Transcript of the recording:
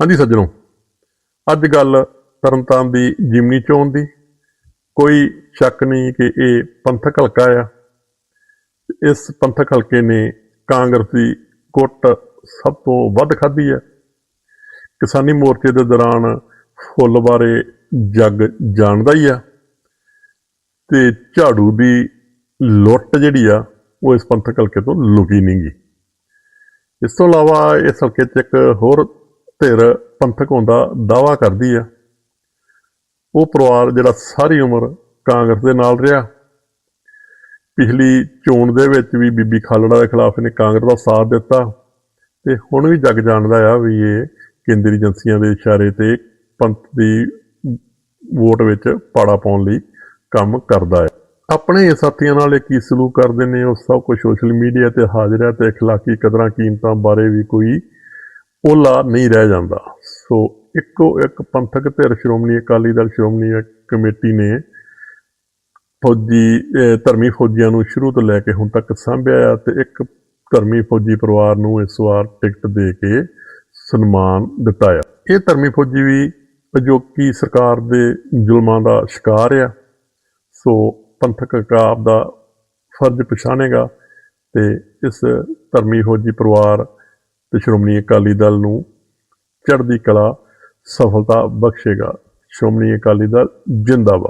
ਹਾਂਜੀ ਸੱਜਣੋ, ਅੱਜ ਗੱਲ ਤਰਨਤਾਰਨ ਦੀ ਜਿਮਨੀ ਚੋਣ ਦੀ। ਕੋਈ ਸ਼ੱਕ ਨਹੀਂ ਕਿ ਇਹ ਪੰਥਕ ਹਲਕਾ ਆ। ਇਸ ਪੰਥਕ ਹਲਕੇ ਨੇ ਕਾਂਗਰਸ ਦੀ ਕੁੱਟ ਸਭ ਤੋਂ ਵੱਧ ਖਾਧੀ ਹੈ ਕਿਸਾਨੀ ਮੋਰਚੇ ਦੇ ਦੌਰਾਨ ਫੁੱਲ ਬਾਰੇ ਜੱਗ ਜਾਣਦਾ ਹੀ ਆ। ਤੇ ਝਾੜੂ ਦੀ ਲੁੱਟ ਜਿਹੜੀ ਆ, ਉਹ ਇਸ ਪੰਥਕ ਹਲਕੇ ਤੋਂ ਲੁਕੀ ਨਹੀਂ ਗਈ। ਇਸ ਤੋਂ ਇਲਾਵਾ ਇਸ ਹਲਕੇ 'ਚ ਇੱਕ ਹੋਰ ਧਿਰ ਪੰਥਕ ਹੋਣ ਦਾ ਦਾਵਾ ਕਰਦੀ ਆ ਉਹ ਪਰਿਵਾਰ ਜਿਹੜਾ ਸਾਰੀ ਉਮਰ ਕਾਂਗਰਸ ਦੇ ਨਾਲ ਰਿਹਾ ਪਿਛਲੀ ਚੋਣ ਦੇ ਵਿੱਚ ਵੀ ਬੀਬੀ ਖਾਲੜਾ ਦੇ ਖਿਲਾਫ ਇਹਨੇ ਕਾਂਗਰਸ ਦਾ ਸਾਥ ਦਿੱਤਾ ਤੇ ਹੁਣ ਵੀ ਜੱਗ ਜਾਣਦਾ ਆ ਵੀ ਇਹ ਕੇਂਦਰੀ ਏਜੰਸੀਆਂ ਦੇ ਇਸ਼ਾਰੇ ਤੇ ਪੰਥ ਦੀ ਵੋਟ ਵਿੱਚ ਪਾੜਾ ਪਾਉਣ ਲਈ ਕੰਮ ਕਰਦਾ ਹੈ ਆਪਣੇ ਹੀ ਸਾਥੀਆਂ ਨਾਲ ਇਹ ਕੀ ਸਲੂਕ ਕਰਦੇ ਨੇ ਉਹ ਸਭ ਕੁਝ ਸੋਸ਼ਲ ਮੀਡੀਆ ਤੇ ਹਾਜ਼ਰ ਹੈ ਤੇ اخلاقی ਕਦਰਾਂ ਕੀਮਤਾਂ ਬਾਰੇ ਵੀ ਕੋਈ ਓਲਾ ਨਹੀਂ ਰਹਿ ਜਾਂਦਾ। ਸੋ ਇੱਕੋ ਇੱਕ ਪੰਥਕ ਧਿਰ ਸ਼੍ਰੋਮਣੀ ਅਕਾਲੀ ਦਲ ਸ਼੍ਰੋਮਣੀ ਕਮੇਟੀ ਨੇ ਫੌਜੀ ਧਰਮੀ ਫੌਜੀਆਂ ਨੂੰ ਸ਼ੁਰੂ ਤੋਂ ਲੈ ਕੇ ਹੁਣ ਤੱਕ ਸਾਂਭਿਆ ਆ ਤੇ ਇੱਕ ਧਰਮੀ ਫੌਜੀ ਪਰਿਵਾਰ ਨੂੰ ਇਸ ਵਾਰ ਟਿਕਟ ਦੇ ਕੇ ਸਨਮਾਨ ਦਿੱਤਾ ਆ ਇਹ ਧਰਮੀ ਫੌਜੀ ਵੀ ਅਜੋਕੀ ਸਰਕਾਰ ਦੇ ਜ਼ੁਲਮਾਂ ਦਾ ਸ਼ਿਕਾਰ ਆ। ਸੋ ਪੰਥਕ ਕਾਬ ਦਾ ਫਰਜ਼ ਪਛਾਣੇਗਾ ਤੇ ਇਸ ਧਰਮੀ ਫੌਜੀ ਪਰਿਵਾਰ ਤੇ ਸ਼੍ਰੋਮਣੀ ਅਕਾਲੀ ਦਲ ਨੂੰ ਚੜ੍ਹਦੀ ਕਲਾ ਸਫਲਤਾ ਬਖਸ਼ੇਗਾ। ਸ਼੍ਰੋਮਣੀ ਅਕਾਲੀ ਦਲ ਜਿੰਦਾਬਾਦ।